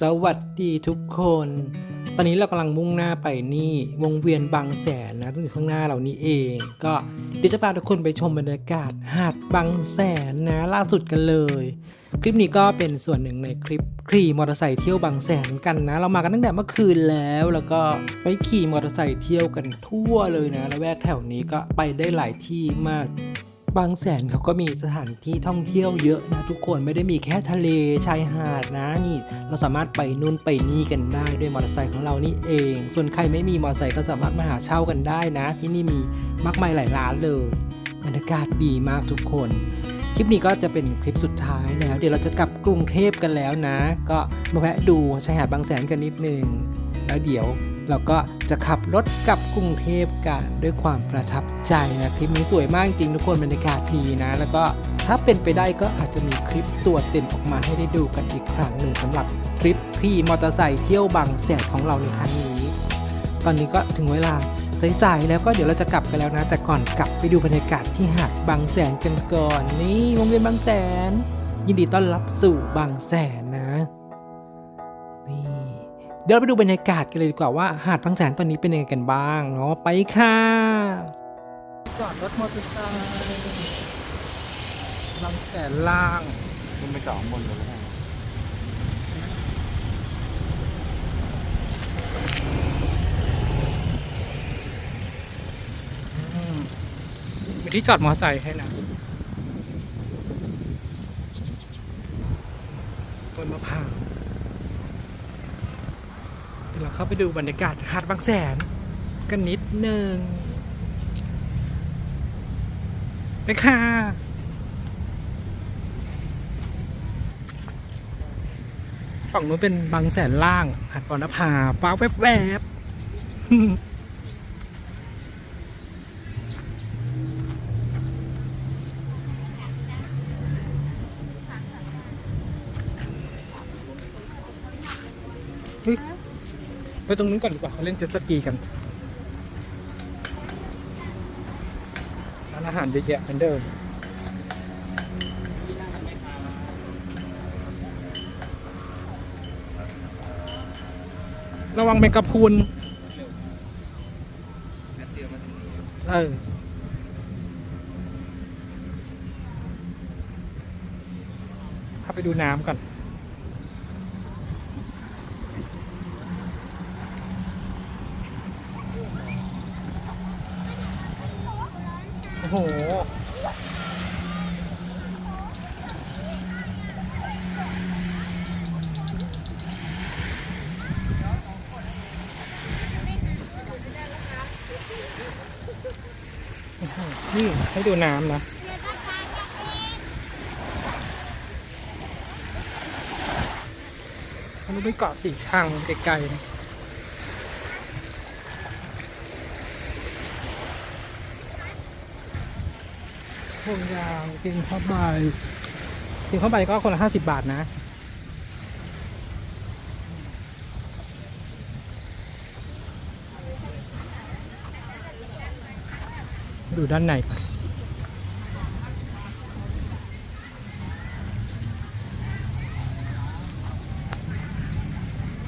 สวัสดีทุกคน ตอนนี้เรากำลังมุ่งหน้าไปนี่ วงเวียนบางแสนนะต้งอยู่ข้างหน้าเรานี่เอง ก็เดี๋ยวจะพาทุกคนไปชมบรรยากาศหาดบางแสนนะล่าสุดกันเลย คลิปนี้ก็เป็นส่วนหนึ่งในคลิปขี่มอเตอร์ไซค์เที่ยวบางแสนกันนะ เรามากันตั้งแต่เมื่อคืนแล้ว แล้วก็ไปขี่มอเตอร์ไซค์เที่ยวกันทั่วเลยนะ และแวกแถวนี้ก็ไปได้หลายที่มาก บางแสนเขาก็มีสถานที่ท่องเที่ยวเยอะนะทุกคนไม่ได้มีแค่ทะเลชายหาดนะนี่ เราสามารถไปนู่นไปนี่กันได้ด้วยมอเตอร์ไซค์ของเรานี่เอง ส่วนใครไม่มีมอเตอร์ไซค์ก็สามารถมาหาเช่ากันได้นะ ที่นี่มีมากมายหลายร้านเลยบรรยากาศดีมากทุกคนคลิปนี้ก็จะเป็นคลิปสุดท้ายแล้ว เดี๋ยวเราจะกลับกรุงเทพกันแล้วนะ ก็มาแวะดูชายหาดบางแสนกันนิดนึง แล้วเดี๋ยว เราก็จะขับรถกลับกรุงเทพกันด้วยความประทับใจนะคลิปนี้สวยมากจริงทุกคนบรรยากาศดีนะ แล้วก็ถ้าเป็นไปได้ก็อาจจะมีคลิปตัวเต็มออกมาให้ได้ดูกันอีกครั้งหนึ่งสำหรับทริปพี่มอเตอร์ไซค์เที่ยวบางแสนของเราในครั้งนี้ ตอนนี้ก็ถึงเวลาสายๆแล้วก็เดี๋ยวเราจะกลับกันแล้วนะ แต่ก่อนกลับไปดูบรรยากาศที่หาดบางแสนกันก่อนนี่วงเวียนบางแสน ยินดีต้อนรับสู่บางแสน ดี๋ยวเราไปดูบรรยากาศกันเลยดีกว่าว่าหาดบางแสนตอนนี้เป็นยังไงกันบ้างเนาะไปค่ะ จอดรถมอเตอร์ไซค์บางแสนล่างขึ้นไปจอดบนเลยก็ได้อืมมีที่จอดมอเตอร์ไซค์ให้นะต้นมะพร้าว ดี๋ยวเราเข้าไปดูบรรยากาศหาดบางแสนกันนิดนึงไปค่ะฝั่งนู้นเป็นบางแสนล่างหาดปอนภาฟ้าแวบๆ ไปตรงนู้นก่อนดีกว่าเขาเล่นเจ็ตสกีกันร้านอาหารเยอะแยะเหมือนเดิมระวังแมงกะพรุนเออพาไปดูน้ำก่อน โอ้โห โอ้โห นี่ให้ดูน้ำนะอันนี้เป็นเกาะสีชังไกลๆนะพวงยางเตียงผ้าใบเตียงผ้าใบก็คนละห้าสิบบาทนะ ดูด้านในก่อน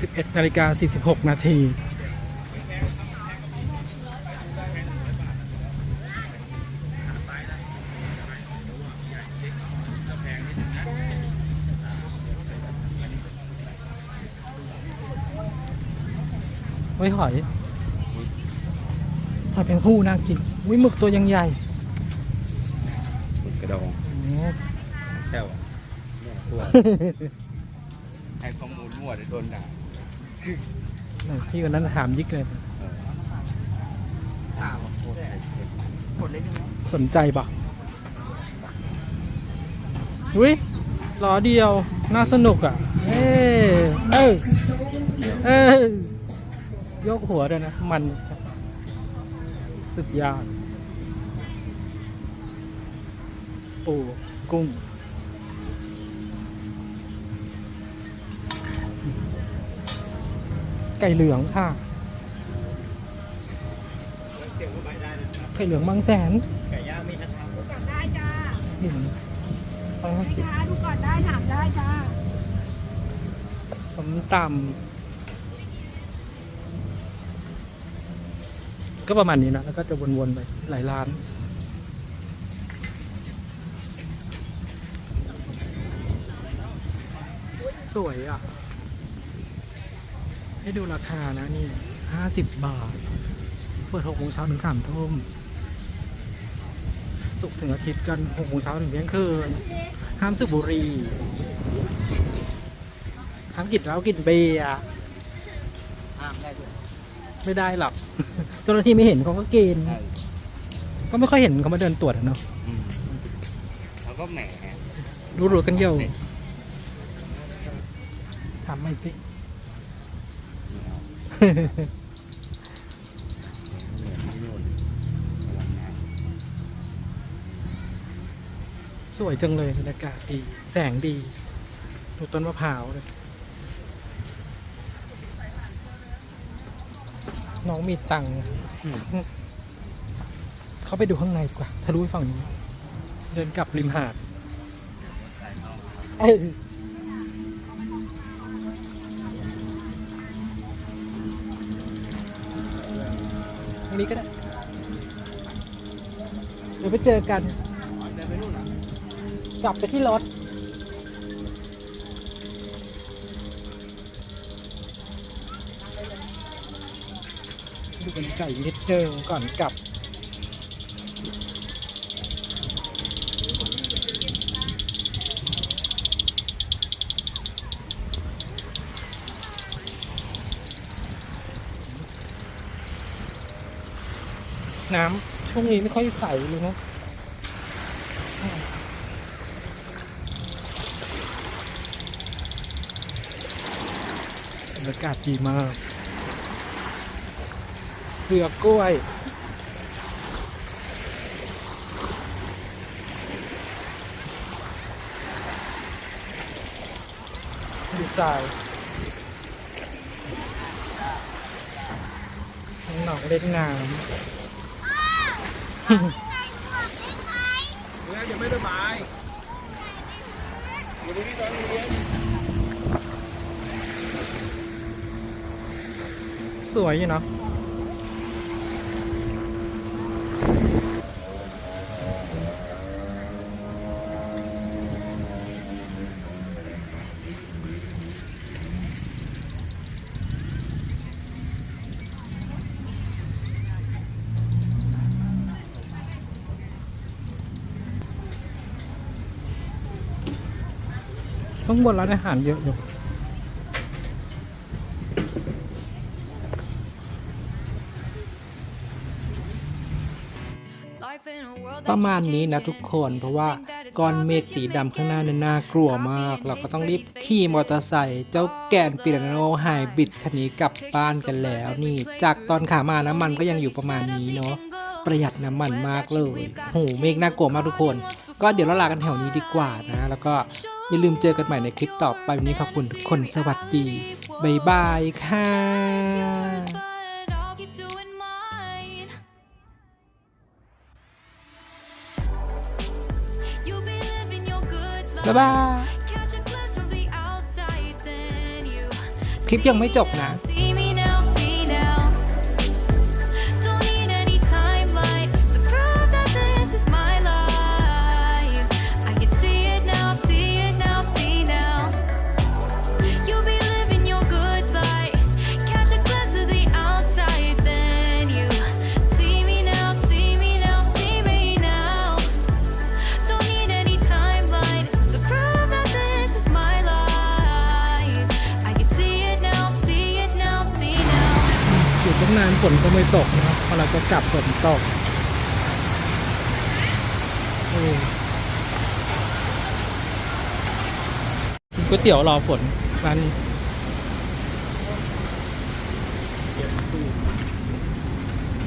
สิบเอ็ดนาฬิกาสี่สิบหกนาทีไว้หอย หอยแมงผู้น่ากินวิหมึกตัวยังใหญ่หมึกกระดองโอ้แค่วอะเนี่ยตัวให้ข้อมูลมั่วเดี๋ยวโดนด่าโหพี่คนนั้นถามยิกเลยอ้าวโคตรหมดเลยสนใจปะอุ้ยล้อเดียว น่าสนุกอะ เอ้เออเออยกหัวด้วยนะ มัน สุดยอดปูกุ้ง ไก่เหลืองค่ะ ไก่เหลืองบางแสน ไก่ย่างมีนะครับจับได้จ้าเห็นร้อยห้าสิบช้าดูก่อนได้ถามได้จ้าส้มตำ ก็ประมาณนี้นะแล้วก็จะวนๆไปหลายร้านสวยอะ ให้ดูราคานะนี่ห้าสิบบาท เปิดหกโมงเช้าถึงสามทุ่มศุกร์ถึงอาทิตย์กันหกโมงเช้าถึงเที่ยงคืน ห้ามสูบบุหรี่ห้ามกินเหล้ากินเบียร์ห้ามได้ด้วยไม่ได้หรอก เจ้าหน้าที่ไม่เห็นเขาก็กินใช่ก็ไม่ค่อยเห็นเขามาเดินตรวจอะเนาะอืมแล้วก็แหมรู้ๆกันเยอะถามไม่สิไม่เอาเหนื่อยไม่นู่นกำลังงานสวยจังเลยบรรยากาศดี แสงดี ดูต้นมะพร้าวเลย น้องมีตังค์อืม เขาไปดูข้างในดีกว่าทะลุไปฝั่งนี้เดินกลับริมหาดใส่เอาครับเออตรงนี้ก็ได้ เดี๋ยวไปเจอกันเดินไปนู่นเหรอกลับไปที่รถ ดูบรรยากาศอีกนิดเดิมก่อนกลับ น้ำช่วงนี้ไม่ค่อยใสเลยนะบรรยากาศดีมาก เรือกล้วย ดีไซน์น้องๆเล่นน้ำเดี๋ยวไม่สบายอยู่ตรงนี้ตอนนี้เรียนสวยอยู่เนาะ ข้างบนร้านอาหารเยอะอยู่ประมาณนี้นะทุกคนเพราะว่าก้อนเมฆสีดำข้างหน้าเนี่ยน่ากลัวมาก เราก็ต้องรีบขี่มอเตอร์ไซค์เจ้าแกนปิรานโนไฮบริดคันนี้กลับบ้านกันแล้ว นี่จากตอนขามาน้ำมันก็ยังอยู่ประมาณนี้เนาะประหยัดน้ำมันมากเลยโหเมฆน่ากลัวมากทุกคน ก็เดี๋ยวเราลากันแถวนี้ดีกว่านะ แล้วก็ อย่าลืมเจอกันใหม่ในคลิปต่อไปวันนี้ขอบคุณทุกคนสวัสดีบ๊ายบายค่ะบ๊ายบาย คลิปยังไม่จบนะ ตั้งนานฝนก็ไม่ตกนะครับพอเราจะกลับฝนตกเออกินก๋วยเตี๋ยวรอฝนร้านนี้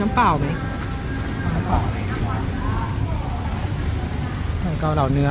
น้ำเปล่าไหมน้ำเปล่าเกาเหลาเนื้อ